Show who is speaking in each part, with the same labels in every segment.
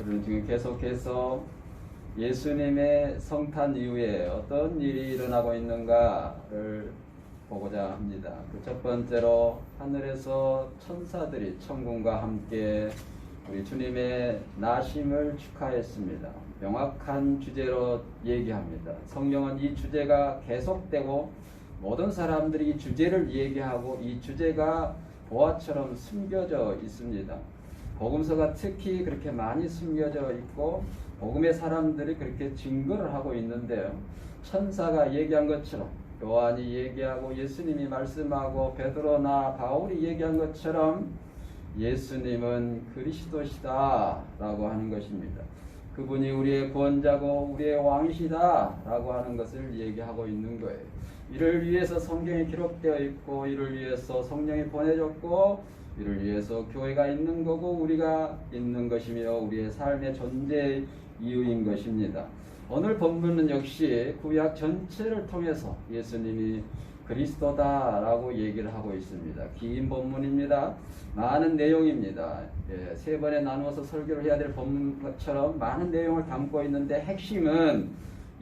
Speaker 1: 우리는 지금 계속해서 예수님의 성탄 이후에 어떤 일이 일어나고 있는가를 보고자 합니다. 그 첫 번째로 하늘에서 천사들이 천군과 함께 우리 주님의 나심을 축하했습니다. 명확한 주제로 얘기합니다. 성경은 이 주제가 계속되고 모든 사람들이 이 주제를 얘기하고 이 주제가 보화처럼 숨겨져 있습니다. 복음서가 특히 그렇게 많이 숨겨져 있고 복음의 사람들이 그렇게 증거를 하고 있는데요. 천사가 얘기한 것처럼 요한이 얘기하고 예수님이 말씀하고 베드로나 바울이 얘기한 것처럼 예수님은 그리스도시다 라고 하는 것입니다. 그분이 우리의 구원자고 우리의 왕이시다 라고 하는 것을 얘기하고 있는 거예요. 이를 위해서 성경에 기록되어 있고 이를 위해서 성령이 보내졌고 이를 위해서 교회가 있는 거고 우리가 있는 것이며 우리의 삶의 존재 이유인 것입니다. 오늘 본문은 역시 구약 전체를 통해서 예수님이 그리스도다라고 얘기를 하고 있습니다. 긴 본문입니다. 많은 내용입니다. 예, 세 번에 나누어서 설교를 해야 될 본문처럼 많은 내용을 담고 있는데 핵심은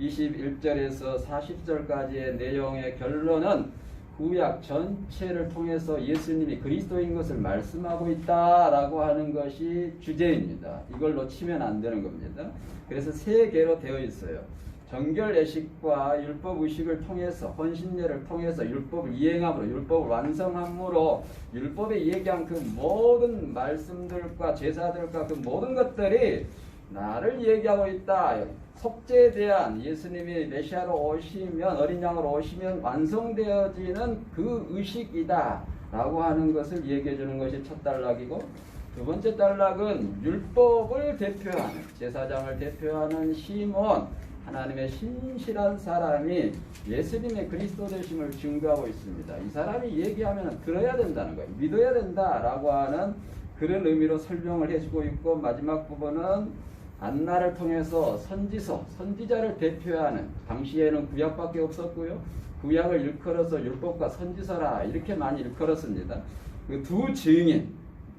Speaker 1: 21절에서 40절까지의 내용의 결론은 구약 전체를 통해서 예수님이 그리스도인 것을 말씀하고 있다라고 하는 것이 주제입니다. 이걸 놓치면 안 되는 겁니다. 그래서 세 개로 되어 있어요. 정결 예식과 율법 의식을 통해서 헌신례를 통해서 율법을 이행함으로 율법을 완성함으로 율법에 얘기한 그 모든 말씀들과 제사들과 그 모든 것들이 나를 얘기하고 있다. 속죄에 대한 예수님이 메시아로 오시면 어린 양으로 오시면 완성되어지는 그 의식이다. 라고 하는 것을 얘기해 주는 것이 첫 단락이고 두 번째 단락은 율법을 대표하는 제사장을 대표하는 시몬 하나님의 신실한 사람이 예수님의 그리스도 되심을 증거하고 있습니다. 이 사람이 얘기하면 들어야 된다는 거예요. 믿어야 된다라고 하는 그런 의미로 설명을 해주고 있고 마지막 부분은 안나를 통해서 선지서, 선지자를 대표하는 당시에는 구약밖에 없었고요. 구약을 일컬어서 율법과 선지서라 이렇게 많이 일컬었습니다. 그 두 증인,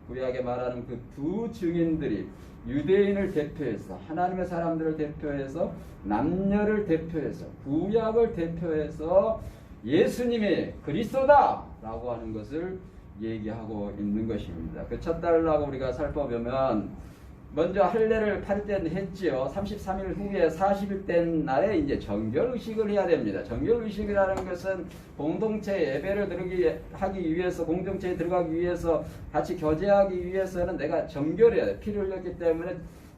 Speaker 1: 구약에 말하는 그 두 증인들이 유대인을 대표해서 하나님의 사람들을 대표해서 남녀를 대표해서 구약을 대표해서 예수님이 그리스도다라고 하는 것을 얘기하고 있는 것입니다. 그 첫 달라고 우리가 살펴보면 먼저 할례를 8일 했지요. 33일 후에 40일 된 날에 이제 정결 의식을 해야 됩니다. 정결 의식이라는 것은 공동체 예배를 드리기 하기 위해서 공동체에 들어가기 위해서 같이 교제하기 위해서는 내가 정결해야 돼. 피를 흘렸기 때문에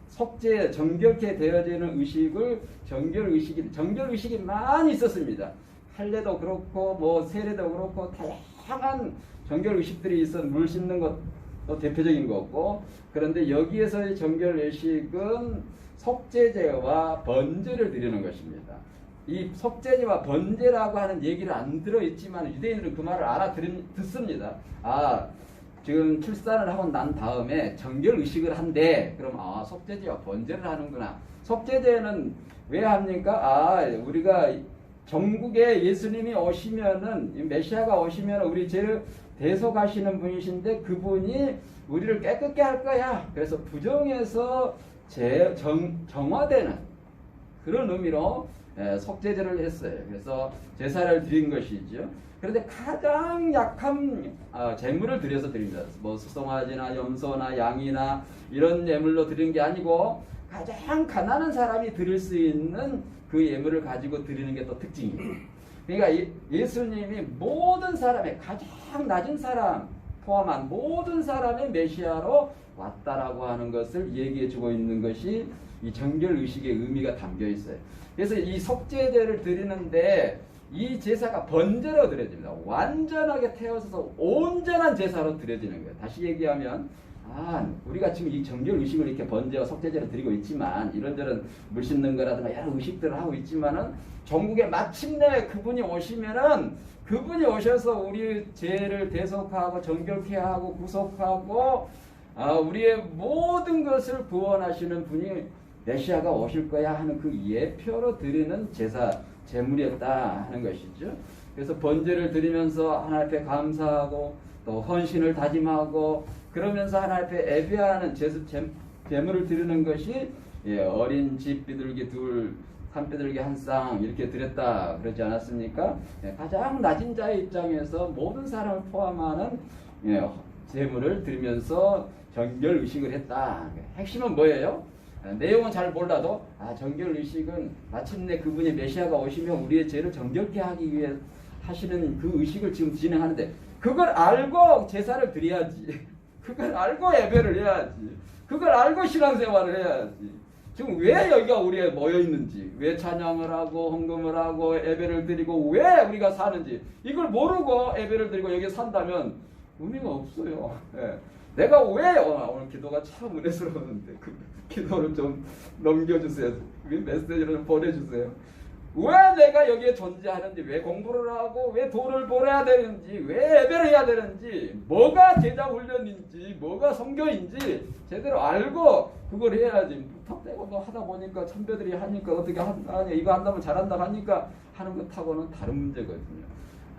Speaker 1: 속죄 정결케 되어지는 의식을 정결 의식이 정결 의식이 많이 있었습니다. 할례도 그렇고 뭐 세례도 그렇고 다양한 정결 의식들이 있어 물 씻는 것 도 대표적인 거고 그런데 여기에서의 정결 의식은 속죄제와 번제를 드리는 것입니다. 이 속죄제와 번제라고 하는 얘기를 안 들어 있지만 유대인들은 그 말을 알아 듣습니다. 아 지금 출산을 하고 난 다음에 정결 의식을 한대. 그럼 아 속죄제와 번제를 하는구나. 속죄제는 왜 합니까? 아 우리가 전국에 예수님이 오시면은 메시아가 오시면 우리 죄를 대속하시는 분이신데 그분이 우리를 깨끗게 할 거야. 그래서 부정해서 제, 정, 정화되는 그런 의미로 예, 속죄제를 했어요. 그래서 제사를 드린 것이죠. 그런데 가장 약한 아, 재물을 드려서 드립니다. 뭐 수송아지나 염소나 양이나 이런 예물로 드린 게 아니고 가장 가난한 사람이 드릴 수 있는 그 예물을 가지고 드리는 게 또 특징이에요. 그러니까 예수님이 모든 사람의 가장 낮은 사람 포함한 모든 사람의 메시아로 왔다라고 하는 것을 얘기해 주고 있는 것이 이 정결 의식의 의미가 담겨 있어요. 그래서 이 속죄제를 드리는데 이 제사가 번제로 드려집니다. 완전하게 태워서 온전한 제사로 드려지는 거예요. 다시 얘기하면 아, 우리가 지금 이 정결 의식을 이렇게 번제와 속죄제를 드리고 있지만 이런저런 물 씻는 거라든가 여러 의식들을 하고 있지만은 전국에 마침내 그분이 오시면은 그분이 오셔서 우리 죄를 대속하고 정결케 하고 구속하고 아, 우리의 모든 것을 구원하시는 분이 메시아가 오실 거야 하는 그 예표로 드리는 제사 제물이었다 하는 것이죠. 그래서 번제를 드리면서 하나님 앞에 감사하고 또 헌신을 다짐하고 그러면서 하나님 앞에 예배하는 제수, 제, 재물을 드리는 것이 예, 어린 집 비둘기 둘, 산 비둘기 한 쌍 이렇게 드렸다 그러지 않았습니까? 예, 가장 낮은 자의 입장에서 모든 사람을 포함하는 예, 재물을 드리면서 정결 의식을 했다. 핵심은 뭐예요? 아, 내용은 잘 몰라도 아 정결 의식은 마침내 그분이 메시아가 오시면 우리의 죄를 정결케 하기 위해 하시는 그 의식을 지금 진행하는데 그걸 알고 제사를 드려야지. 그걸 알고 예배를 해야지. 그걸 알고 신앙생활을 해야지. 지금 왜 여기가 우리에 모여 있는지, 왜 찬양을 하고 헌금을 하고 예배를 드리고 왜 우리가 사는지 이걸 모르고 예배를 드리고 여기 산다면 의미가 없어요. 예. 내가 왜 어, 오늘 기도가 참 은혜스러웠는데 그 기도를 좀 넘겨주세요. 그 메시지를 좀 보내주세요. 왜 내가 여기에 존재하는지, 왜 공부를 하고, 왜 돈을 벌어야 되는지, 왜 예배를 해야 되는지, 뭐가 제자 훈련인지, 뭐가 성교인지 제대로 알고 그걸 해야지. 턱대고 너 하다 보니까 선배들이 하니까 어떻게 하냐, 이거 한다면 잘한다 하니까 하는 것하고는 다른 문제거든요.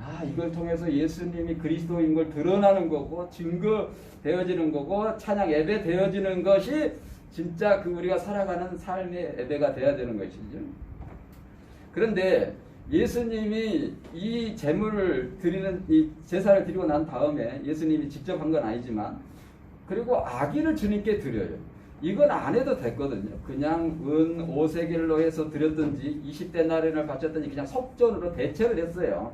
Speaker 1: 아, 이걸 통해서 예수님이 그리스도인 걸 드러나는 거고, 증거되어지는 거고, 찬양 예배 되어지는 것이 진짜 그 우리가 살아가는 삶의 예배가 돼야 되는 것이죠. 그런데 예수님이 이 제물을 드리는 이 제사를 드리고 난 다음에 예수님이 직접 한 건 아니지만 그리고 아기를 주님께 드려요. 이건 안 해도 됐거든요. 그냥 은 5세겔로 해서 드렸든지 20대 나련을 바쳤든지 그냥 속전으로 대체를 했어요.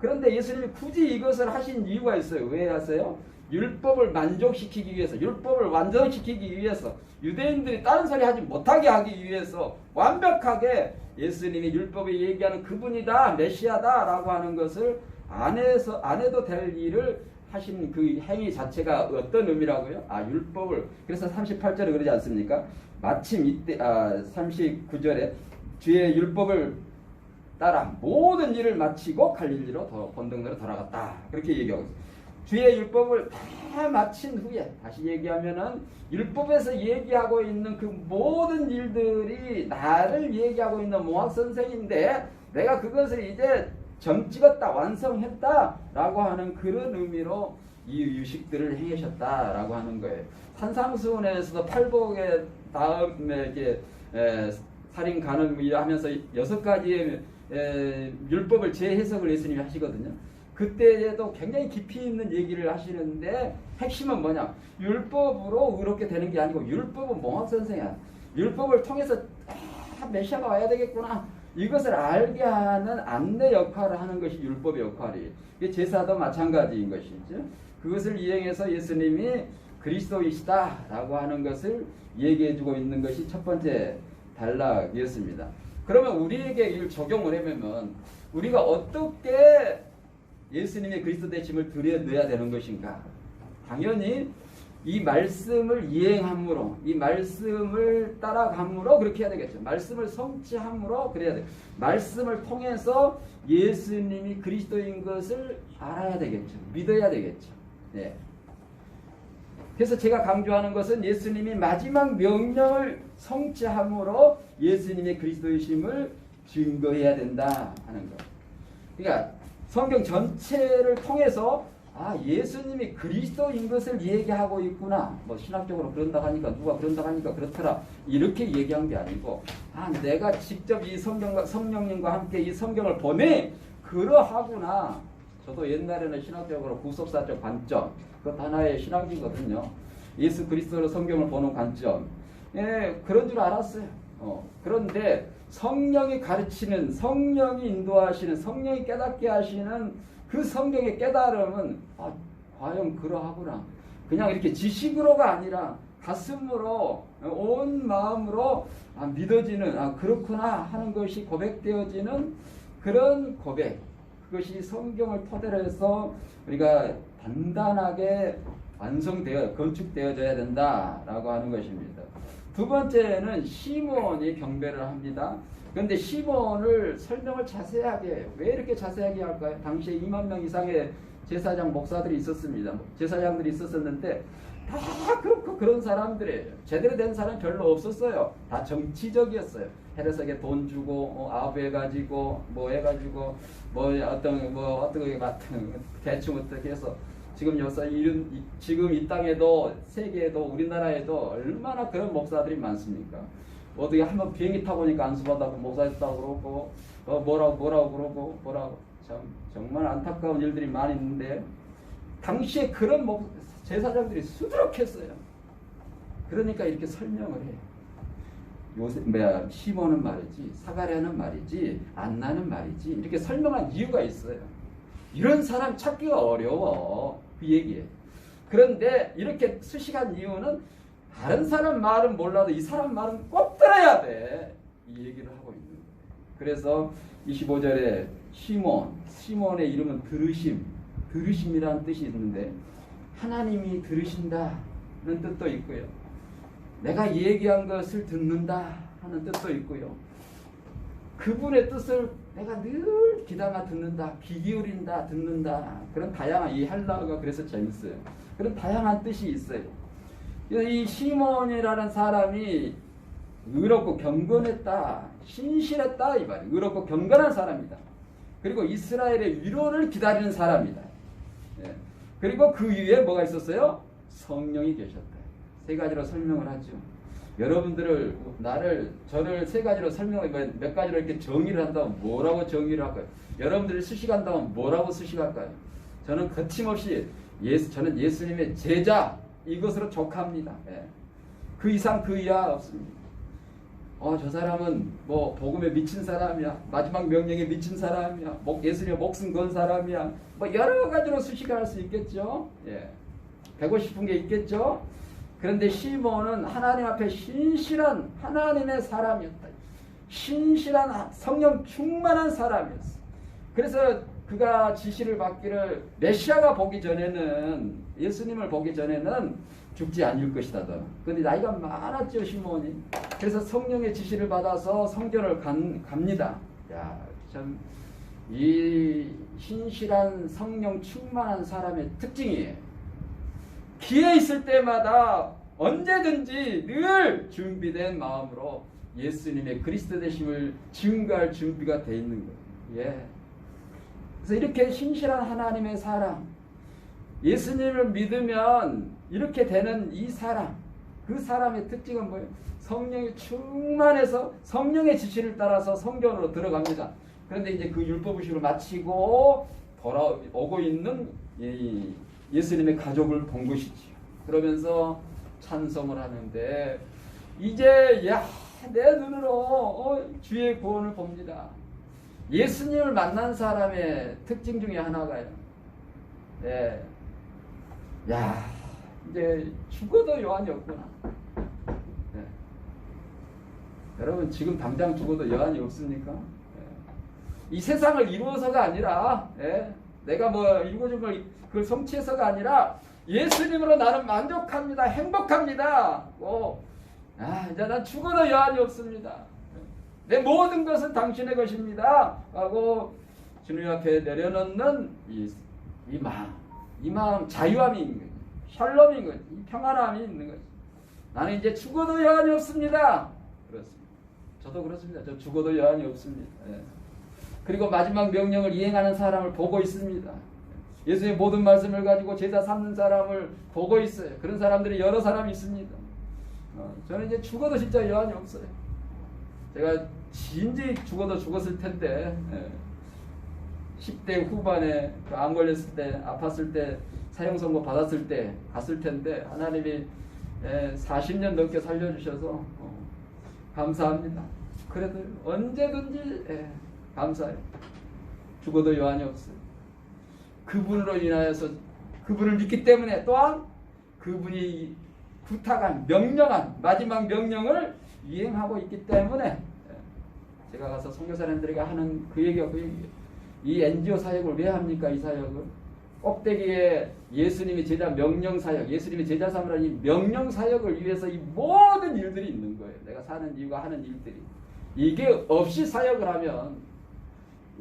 Speaker 1: 그런데 예수님이 굳이 이것을 하신 이유가 있어요. 왜 하세요? 율법을 만족시키기 위해서, 율법을 완전시키기 위해서, 유대인들이 다른 소리 하지 못하게 하기 위해서 완벽하게 예수님이 율법에 얘기하는 그분이다, 메시아다라고 하는 것을 안 해서 안 해도 될 일을 하신 그 행위 자체가 어떤 의미라고요? 아 율법을 그래서 38절에 그러지 않습니까? 마침 이때 아 39절에 주의 율법을 따라 모든 일을 마치고 갈릴리로 본등대로 돌아갔다 그렇게 얘기하고 있어요. 주의 율법을 다 마친 후에 다시 얘기하면은 율법에서 얘기하고 있는 그 모든 일들이 나를 얘기하고 있는 모학 선생인데 내가 그것을 이제 점 찍었다 완성했다라고 하는 그런 의미로 이 유식들을 행하셨다라고 하는 거예요. 산상수훈에서도 팔복의 다음에 이게 에, 살인 간을 하면서 여섯 가지의 에, 율법을 재해석을 예수님이 하시거든요. 그때에도 굉장히 깊이 있는 얘기를 하시는데 핵심은 뭐냐? 율법으로 의롭게 되는 게 아니고 율법은 몽학 선생이야. 율법을 통해서 아, 메시아가 와야 되겠구나. 이것을 알게 하는 안내 역할을 하는 것이 율법의 역할이에요. 제사도 마찬가지인 것이죠. 그것을 이행해서 예수님이 그리스도이시다라고 하는 것을 얘기해주고 있는 것이 첫 번째 단락이었습니다. 그러면 우리에게 이를 적용을 해보면 우리가 어떻게 예수님의 그리스도 되심을 드려야 되는 것인가? 당연히 이 말씀을 이행함으로 이 말씀을 따라감으로 그렇게 해야 되겠죠. 말씀을 성취함으로 그래야 돼. 말씀을 통해서 예수님이 그리스도인 것을 알아야 되겠죠. 믿어야 되겠죠. 네. 그래서 제가 강조하는 것은 예수님이 마지막 명령을 성취함으로 예수님의 그리스도이심을 증거해야 된다 하는 것. 그러니까 성경 전체를 통해서 아 예수님이 그리스도인 것을 얘기하고 있구나. 뭐 신학적으로 그런다 하니까 누가 그런다 하니까 그렇더라. 이렇게 얘기한 게 아니고 아 내가 직접 이 성경과 성령님과 함께 이 성경을 보내 그러하구나. 저도 옛날에는 신학적으로 구속사적 관점 그것 하나의 신학이거든요. 예수 그리스도로 성경을 보는 관점. 예, 그런 줄 알았어요. 어, 그런데 성령이 가르치는 성령이 인도하시는 성령이 깨닫게 하시는 그 성경의 깨달음은 아, 과연 그러하구나. 그냥 이렇게 지식으로가 아니라 가슴으로 온 마음으로 아, 믿어지는 아 그렇구나 하는 것이 고백되어지는 그런 고백. 그것이 성경을 토대로 해서 우리가 단단하게 완성되어 건축되어져야 된다라고 하는 것입니다. 두 번째는 시몬이 경배를 합니다. 그런데 시몬을 설명을 자세하게. 왜 이렇게 자세하게 할까요? 당시에 2만 명 이상의 제사장 목사들이 있었습니다. 제사장들이 있었었는데 다 그렇고 그런 사람들이에요. 제대로 된 사람 별로 없었어요. 다 정치적이었어요. 헤르석에 돈 주고 어, 아부해 가지고 뭐 해가지고 뭐 어떤 뭐 어떻게 맡은 대충 어떻게 해서 지금 여사 이른 이- 지금 이 땅에도 세계에도 우리나라에도 얼마나 그런 목사들이 많습니까? 어떻게 한번 비행기 타고 오니까 안수받아고 목사했다고 그러고 어 뭐라고 뭐라고 그러고 뭐라고 참 정말 안타까운 일들이 많이 있는데 당시에 그런 목 제사장들이 수두룩했어요. 그러니까 이렇게 설명을 해요. 요새 뭐야 시몬은 말이지 사가랴는 말이지 안나는 말이지 이렇게 설명한 이유가 있어요. 이런 사람 찾기가 어려워 그 얘기에. 그런데 이렇게 수식한 이유는 다른 사람 말은 몰라도 이 사람 말은 꼭 들어야 돼. 이 얘기를 하고 있는 거예요. 그래서 25절에 시몬, 시몬의 이름은 들으심, 들으심이라는 뜻이 있는데 하나님이 들으신다는 뜻도 있고요. 내가 얘기한 것을 듣는다 하는 뜻도 있고요. 그분의 뜻을 내가 늘 귀담아 듣는다, 귀 기울인다, 듣는다. 그런 다양한 이 헬라어가 그래서 재밌어요. 그런 다양한 뜻이 있어요. 이 시몬이라는 사람이 의롭고 경건했다, 신실했다 이 말이. 의롭고 경건한 사람이다. 그리고 이스라엘의 위로를 기다리는 사람이다. 예. 그리고 그 위에 뭐가 있었어요? 성령이 계셨다. 세 가지로 설명을 하죠. 여러분들을 나를 저를 세 가지로 설명을 몇, 몇 가지로 이렇게 정의를 한다면 뭐라고 정의를 할까요? 여러분들이 수식한다면 뭐라고 수식할까요? 저는 거침없이 예수 저는 예수님의 제자 이것으로 족합니다. 예. 그 이상 그 이하 없습니다. 어, 저 사람은 뭐 복음에 미친 사람이야. 마지막 명령에 미친 사람이야. 목 예수님의 목숨 건 사람이야. 뭐 여러 가지로 수식할 수 있겠죠. 예. 배고 싶은 게 있겠죠. 그런데 시몬은 하나님 앞에 신실한 하나님의 사람이었다. 신실한 성령 충만한 사람이었어. 그래서 그가 지시를 받기를 메시아가 보기 전에는 예수님을 보기 전에는 죽지 않을 것이다. 그런데 나이가 많았죠 시몬이. 그래서 성령의 지시를 받아서 성전을 간, 갑니다. 야, 참 이 신실한 성령 충만한 사람의 특징이에요. 기회 있을 때마다 언제든지 늘 준비된 마음으로 예수님의 그리스도 되심을 증거할 준비가 돼 있는 거예요. 예. 그래서 이렇게 신실한 하나님의 사람, 예수님을 믿으면 이렇게 되는 이 사람, 그 사람의 특징은 뭐예요? 성령이 충만해서 성령의 지시를 따라서 성전으로 들어갑니다. 그런데 이제 그 율법의식을 마치고 돌아오고 있는 이 예수님의 가족을 본 것이지요. 그러면서 찬송을 하는데 이제 야 내 눈으로 어, 주의 구원을 봅니다. 예수님을 만난 사람의 특징 중에 하나가요. 네. 야 이제 죽어도 여한이 없구나. 네. 여러분 지금 당장 죽어도 여한이 없습니까? 네. 이 세상을 이루어서가 아니라 예, 내가 뭐 이루어진 걸 그걸 성취해서가 아니라 예수님으로 나는 만족합니다. 행복합니다. 오, 아, 이제 난 죽어도 여한이 없습니다. 내 모든 것은 당신의 것입니다. 하고 주님 앞에 내려놓는 이, 이 마음, 이 마음 자유함이 있는 거죠. 샬롬인 거죠. 이 평안함이 있는 거죠. 나는 이제 죽어도 여한이 없습니다. 그렇습니다. 저도 그렇습니다. 저 죽어도 여한이 없습니다. 예. 그리고 마지막 명령을 이행하는 사람을 보고 있습니다. 예수의 모든 말씀을 가지고 제자 삼는 사람을 보고 있어요. 그런 사람들이 여러 사람이 있습니다. 어, 저는 이제 죽어도 진짜 여한이 없어요. 제가 진지 죽어도 죽었을 텐데 예. 10대 후반에 그암 걸렸을 때 아팠을 때 사형 선고 받았을 때 갔을 텐데 하나님이 예, 40년 넘게 살려주셔서 어, 감사합니다. 그래도 언제든지 예, 감사해요. 죽어도 여한이 없어요. 그분으로 인하여서 그분을 믿기 때문에 또한 그분이 부탁한 명령한 마지막 명령을 이행하고 있기 때문에 예, 제가 가서 선교사님들에게 하는 그 얘기가 그 얘기예요. 이 NGO 사역을 왜 합니까? 이 사역을 꼭대기에 예수님의 제자 명령 사역, 예수님의 제자 삼으라는 이 명령 사역을 위해서 이 모든 일들이 있는 거예요. 내가 사는 이유가 하는 일들이 이게 없이 사역을 하면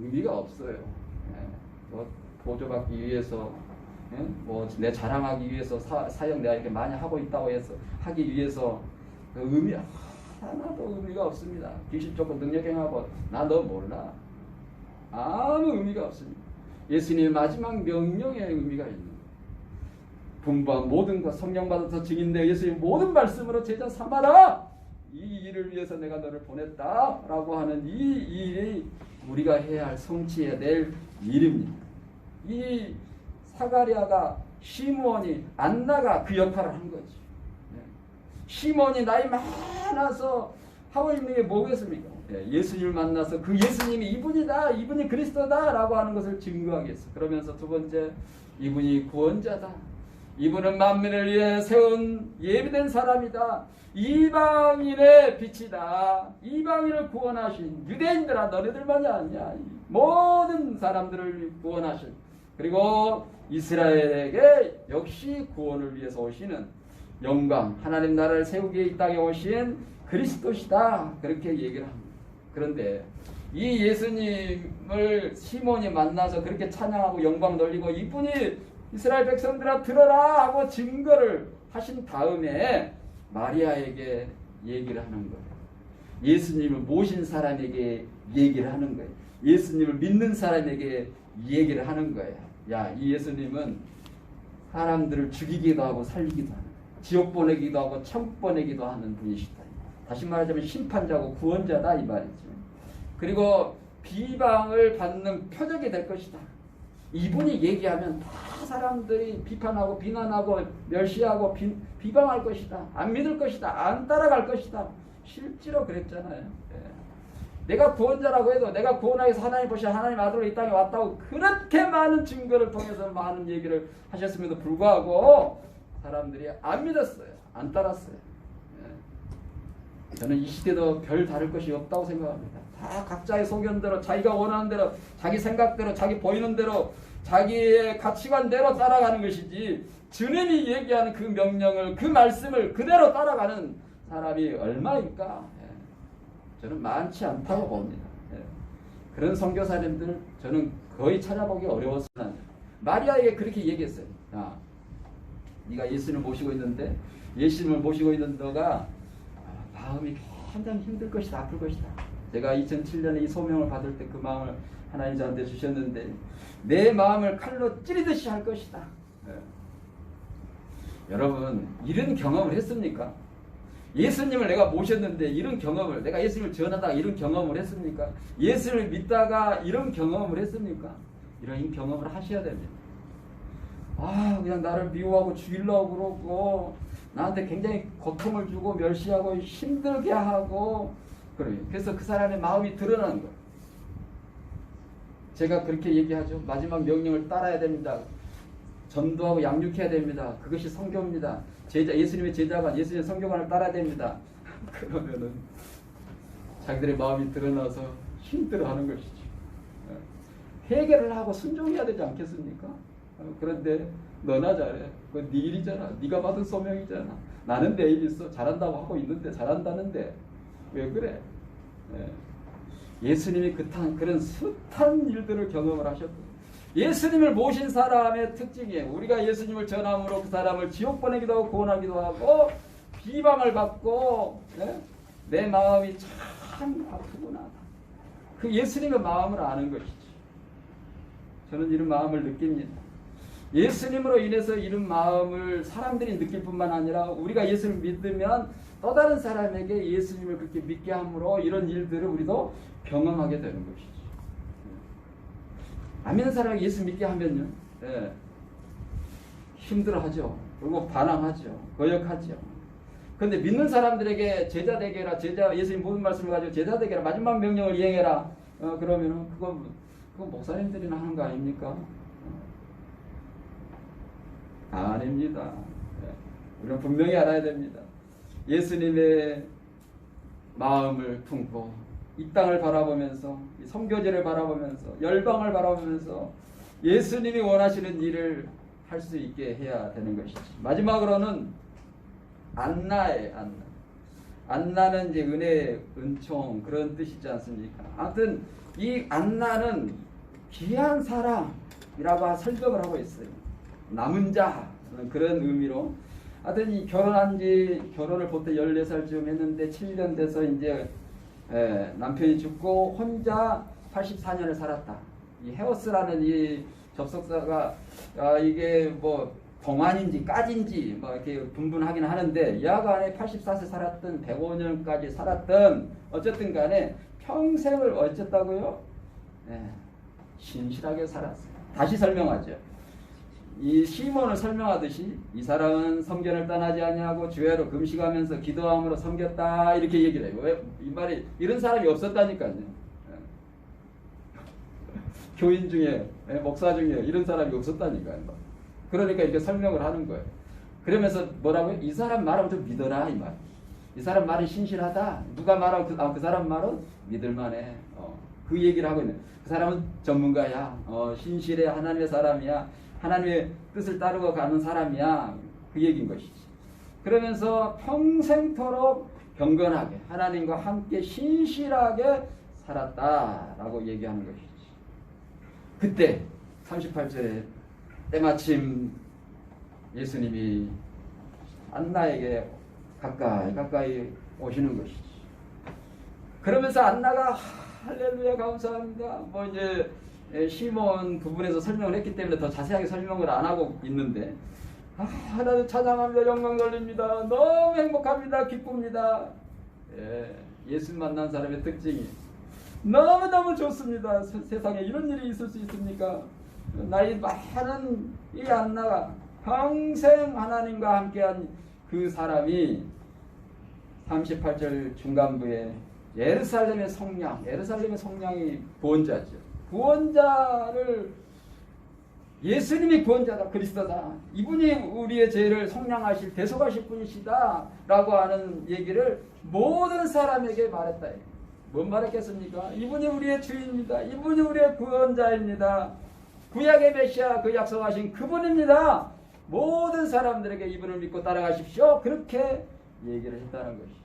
Speaker 1: 의미가 없어요. 예, 뭐 보조받기 위해서, 예? 뭐내 자랑하기 위해서 사, 사역 내가 이렇게 많이 하고 있다고 해서 하기 위해서 그 의미 하나도 의미가 없습니다. 귀신 쫓고 능력 행하고 나 너 몰라. 아무 의미가 없습니다. 예수님의 마지막 명령에 의미가 있는. 공부한 모든 것 성령 받아서 증인되어 예수의 모든 말씀으로 제자 삼아라. 이 일을 위해서 내가 너를 보냈다라고 하는 이 일이 우리가 해야 할 성취해야 될 일입니다. 이 사가리아가 시므온이 안나가 그 역할을 한 거지. 네. 시몬이 나이 많아서 하고 있는 게 뭐겠습니까? 예, 예수님을 만나서 그 예수님이 이분이다, 이분이 그리스도다라고 하는 것을 위해서. 그러면서 두 번째, 이분이 구원자다. 이분은 만민을 위해 세운 예비된 사람이다. 이방인의 빛이다. 이방인을 구원하신 유대인들아 너희들만이 아니야. 모든 사람들을 구원하신 그리고 이스라엘에게 역시 구원을 위해서 오시는 영광 하나님 나라를 세우기 이 땅에 오신 그리스도시다. 그렇게 얘기를 합니다. 그런데 이 예수님을 시몬이 만나서 그렇게 찬양하고 영광 돌리고 이분이 이스라엘 백성들아 들어라 하고 증거를 하신 다음에 마리아에게 얘기를 하는 거예요. 예수님을 모신 사람에게 얘기를 하는 거예요. 예수님을 믿는 사람에게 얘기를 하는 거예요. 야, 이 예수님은 사람들을 죽이기도 하고 살리기도 하는 지옥 보내기도 하고 천국 보내기도 하는 분이시다. 다시 말하자면 심판자고 구원자다 이 말이죠. 그리고 비방을 받는 표적이 될 것이다. 이분이 얘기하면 다 사람들이 비판하고 비난하고 멸시하고 비, 비방할 것이다. 안 믿을 것이다. 안 따라갈 것이다. 실제로 그랬잖아요. 예. 내가 구원자라고 해도 내가 구원하기 위해서 하나님 보시 하나님 아들로 이 땅에 왔다고 그렇게 많은 증거를 통해서 많은 얘기를 하셨음에도 불구하고 사람들이 안 믿었어요. 안 따랐어요. 예. 저는 이 시대도 별 다를 것이 없다고 생각합니다. 다 각자의 소견대로 자기가 원하는 대로 자기 생각대로 자기 보이는 대로 자기의 가치관대로 따라가는 것이지 주님이 얘기하는 그 명령을 그 말씀을 그대로 따라가는 사람이 얼마일까? 예. 저는 많지 않다고 봅니다. 예. 그런 선교사님들 저는 거의 찾아보기 어려웠으나 마리아에게 그렇게 얘기했어요. 야, 네가 예수님을 모시고 있는데 예수님을 모시고 있는 너가 마음이 굉장히 힘들 것이다, 아플 것이다. 제가 2007년에 이 소명을 받을 때 그 마음을 하나님 저한테 주셨는데 내 마음을 칼로 찌르듯이 할 것이다. 네. 여러분 이런 경험을 했습니까? 예수님을 내가 모셨는데 이런 경험을 내가 예수님을 전하다가 이런 경험을 했습니까? 예수를 믿다가 이런 경험을 했습니까? 이런 경험을 하셔야 됩니다. 아 그냥 나를 미워하고 죽이려고 그러고 나한테 굉장히 고통을 주고 멸시하고 힘들게 하고 그래요. 그래서 그 사람의 마음이 드러나는 거예요. 제가 그렇게 얘기하죠. 마지막 명령을 따라야 됩니다. 전도하고 양육해야 됩니다. 그것이 성교입니다. 제자 예수님의 제자가 예수님의 성교관을 따라야 됩니다. 그러면은 자기들의 마음이 드러나서 힘들어하는 것이죠. 해결을 하고 순종해야 되지 않겠습니까? 어, 그런데 너나 잘해. 그건 네 일이잖아. 네가 받은 소명이잖아. 나는 내 일 있어. 잘한다고 하고 있는데 잘한다는데 왜 그래? 예. 수님이 그탄 그런 숱한 일들을 경험을 하셨고 예수님을 모신 사람의 특징이에요. 우리가 예수님을 전함으로 그 사람을 지옥 보내기도 하고 구원하기도 하고 비방을 받고 예? 내 마음이 참 아프구나. 그 예수님의 마음을 아는 것이지. 저는 이런 마음을 느낍니다. 예수님으로 인해서 이런 마음을 사람들이 느낄 뿐만 아니라 우리가 예수를 믿으면 또 다른 사람에게 예수님을 그렇게 믿게 함으로 이런 일들을 우리도 경험하게 되는 것이죠. 안 믿는 사람이 예수 믿게 하면요. 예, 힘들어하죠. 그리고 반항하죠. 거역하죠. 근데 믿는 사람들에게 제자 되게라 제자 예수님 모든 말씀을 가지고 제자 되게라 마지막 명령을 이행해라. 어, 그러면은 그거 그거 목사님들이나 하는 거 아닙니까? 아닙니다. 예. 우리는 분명히 알아야 됩니다. 예수님의 마음을 품고 이 땅을 바라보면서 성교제를 바라보면서 열방을 바라보면서 예수님이 원하시는 일을 할 수 있게 해야 되는 것이지. 마지막으로는 안나의 안나. 안나는 이제 은혜, 은총 그런 뜻이지 않습니까? 아무튼 이 안나는 귀한 사람이라고 설명을 하고 있어요. 남은 자 그런 의미로 이 결혼한 지 결혼을 보통 14살쯤 했는데 7년 돼서 이제 예, 남편이 죽고 혼자 84년을 살았다. 이 헤어스라는 이 접속사가 아, 이게 뭐 동안인지 까진지 뭐 이렇게 분분하긴 하는데 야간에 84세 살았던 105년까지 살았던 어쨌든 간에 평생을 어쨌다고요? 네, 신실하게 살았어요. 다시 설명하죠. 이 시몬을 설명하듯이 이 사람은 성전을 떠나지 아니하고 주야로 금식하면서 기도함으로 섬겼다 이렇게 얘기를 해요. 왜 이 말이 이런 사람이 없었다니까요. 예. 교인 중에 예, 목사 중에 이런 사람이 없었다니까요. 그러니까 이렇게 설명을 하는 거예요. 그러면서 뭐라고요? 이 사람 말하면 좀 믿어라 이 말. 이 사람 말이 신실하다. 누가 말하고 그, 아, 그 사람 말은 믿을만해. 어, 그 얘기를 하고 있는. 그 사람은 전문가야. 어, 신실해 하나님의 사람이야. 하나님의 뜻을 따르고 가는 사람이야. 그 얘기인 것이지. 그러면서 평생토록 경건하게 하나님과 함께 신실하게 살았다라고 얘기하는 것이지. 그때 38절에 때마침 예수님이 안나에게 가까이 가까이 오시는 것이지. 그러면서 안나가 할렐루야 감사합니다. 뭐 이제 시몬 부분에서 설명을 했기 때문에 더 자세하게 설명을 안 하고 있는데 아, 하나님 찬양합니다. 영광 돌립니다. 너무 행복합니다. 기쁩니다. 예, 예수 만난 사람의 특징이 너무너무 좋습니다. 세, 세상에 이런 일이 있을 수 있습니까? 나이 많은 이 안나가 평생 하나님과 함께한 그 사람이 38절 중간부에 예루살렘의 성량, 예루살렘의 성량이 구원자죠. 구원자를 예수님이 구원자다, 그리스도다. 이분이 우리의 죄를 성량하실, 대속하실 분이시다. 라고 하는 얘기를 모든 사람에게 말했다. 뭔 말했겠습니까? 이분이 우리의 주인입니다. 이분이 우리의 구원자입니다. 구약의 메시아 그 약속하신 그분입니다. 모든 사람들에게 이분을 믿고 따라가십시오. 그렇게 얘기를 했다는 것이죠.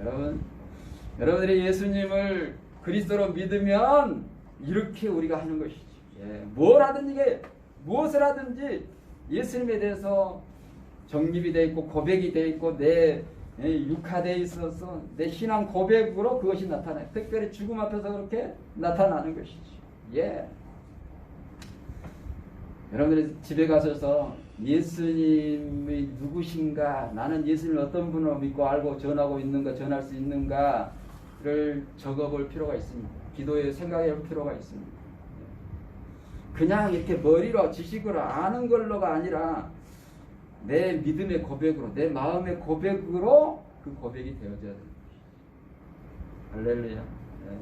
Speaker 1: 여러분, 여러분들이 예수님을 그리스도로 믿으면 이렇게 우리가 하는 것이지. 예, 뭘 하든지 무엇을 하든지 예수님에 대해서 정립이 돼 있고 고백이 돼 있고 내 예, 육화돼 있어서 내 신앙 고백으로 그것이 나타나요. 특별히 죽음 앞에서 그렇게 나타나는 것이지. 예. 여러분들이 집에 가셔서 예수님이 누구신가, 나는 예수님을 어떤 분으로 믿고 알고 전하고 있는가, 전할 수 있는가를 적어볼 필요가 있습니다. 기도에 생각해 볼 필요가 있습니다. 그냥 이렇게 머리로 지식으로 아는 걸로가 아니라 내 믿음의 고백으로, 내 마음의 고백으로 그 고백이 되어져야 됩니다. 할렐루야. 네.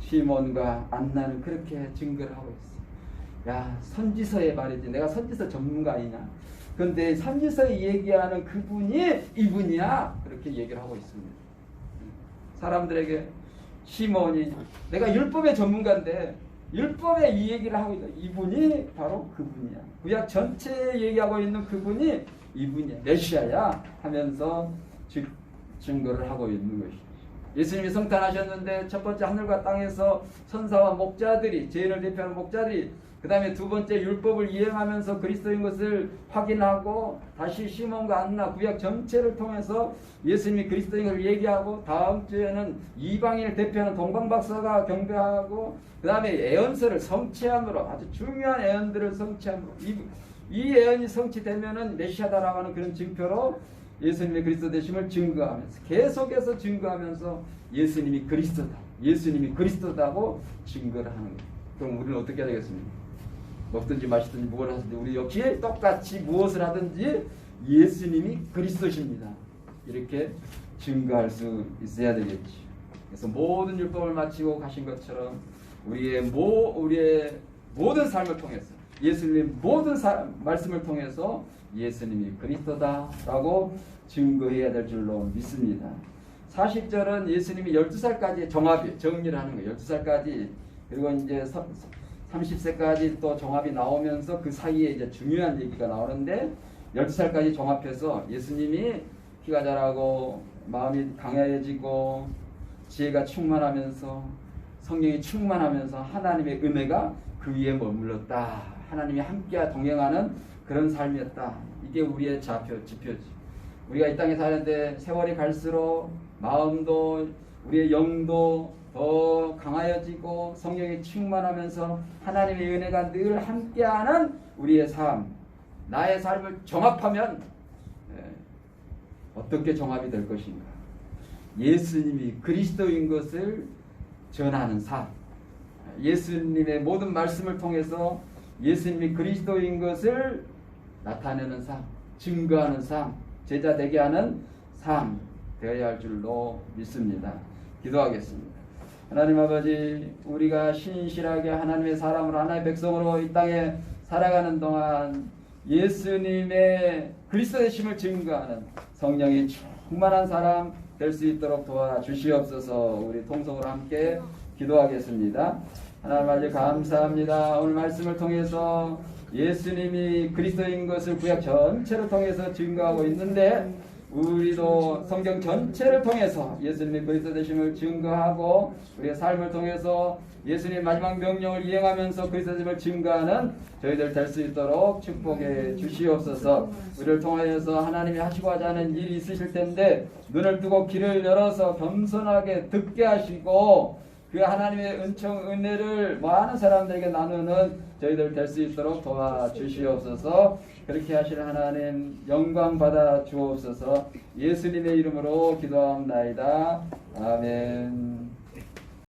Speaker 1: 시몬과 안나는 그렇게 증거를 하고 있어. 야, 선지서의 말이지. 내가 선지서 전문가 아니냐? 근데 선지서에 얘기하는 그분이 이분이야. 그렇게 얘기를 하고 있습니다. 사람들에게 시몬이 내가 율법의 전문가인데 율법에 이 얘기를 하고 있다. 이분이 바로 그분이야. 구약 전체에 얘기하고 있는 그분이 이분이야. 메시아야 하면서 증거를 하고 있는 것이죠. 예수님이 성탄하셨는데 첫 번째 하늘과 땅에서 천사와 목자들이 죄인을 대표하는 목자들이 그 다음에 두 번째 율법을 이행하면서 그리스도인 것을 확인하고 다시 시몬과 안나 구약 전체를 통해서 예수님이 그리스도인 것을 얘기하고 다음 주에는 이방인을 대표하는 동방박사가 경배하고 그 다음에 예언서를 성취함으로 아주 중요한 예언들을 성취함으로 이, 이 예언이 성취되면은 메시아다라고 하는 그런 증표로 예수님의 그리스도 되심을 증거하면서 계속해서 증거하면서 예수님이 그리스도다. 예수님이 그리스도다고 증거를 하는 거예요. 그럼 우리는 어떻게 해야 되겠습니까? 먹든지 마시든지 무엇을 하든지 우리 역시 똑같이 무엇을 하든지 예수님이 그리스도십니다. 이렇게 증거할 수 있어야 되겠지. 그래서 모든 율법을 마치고 가신 것처럼 우리의 모 우리의 모든 삶을 통해서 예수님의 모든 사, 말씀을 통해서 예수님이 그리스도다라고 증거해야 될 줄로 믿습니다. 40절은 예수님이 12살까지 종합이 정리를 하는 거예요. 12살까지 그리고 이제 30세까지 또 종합이 나오면서 그 사이에 이제 중요한 얘기가 나오는데 12살까지 종합해서 예수님이 키가 자라고 마음이 강해지고 지혜가 충만하면서 성령이 충만하면서 하나님의 은혜가 그 위에 머물렀다. 하나님이 함께 동행하는 그런 삶이었다. 이게 우리의 좌표, 지표지. 우리가 이 땅에 사는데 세월이 갈수록 마음도 우리의 영도 더 강하여지고 성령이 충만하면서 하나님의 은혜가 늘 함께하는 우리의 삶, 나의 삶을 정합하면 예, 어떻게 정합이 될 것인가? 예수님이 그리스도인 것을 전하는 삶, 예수님의 모든 말씀을 통해서 예수님이 그리스도인 것을 나타내는 삶, 증거하는 삶, 제자 되게 하는 삶 되어야 할 줄로 믿습니다. 기도하겠습니다. 하나님 아버지, 우리가 신실하게 하나님의 사람으로 하나님의 백성으로 이 땅에 살아가는 동안 예수님의 그리스도 되심을 증거하는 성령이 충만한 사람 될 수 있도록 도와 주시옵소서. 우리 통성으로 함께 기도하겠습니다. 하나님 아버지 감사합니다. 오늘 말씀을 통해서 예수님이 그리스도인 것을 구약 전체를 통해서 증거하고 있는데 우리도 성경 전체를 통해서 예수님의 그리스도 되심을 증거하고 우리의 삶을 통해서 예수님 마지막 명령을 이행하면서 그리스도 되심을 증거하는 저희들 될 수 있도록 축복해 주시옵소서. 우리를 통하여서 하나님이 하시고 하지 않은 일이 있으실 텐데 눈을 뜨고 귀를 열어서 겸손하게 듣게 하시고 그 하나님의 은총 은혜를 많은 사람들에게 나누는 저희들 될 수 있도록 도와주시옵소서. 그렇게 하실 하나님 영광 받아 주옵소서. 예수님의 이름으로 기도합나이다. 아멘.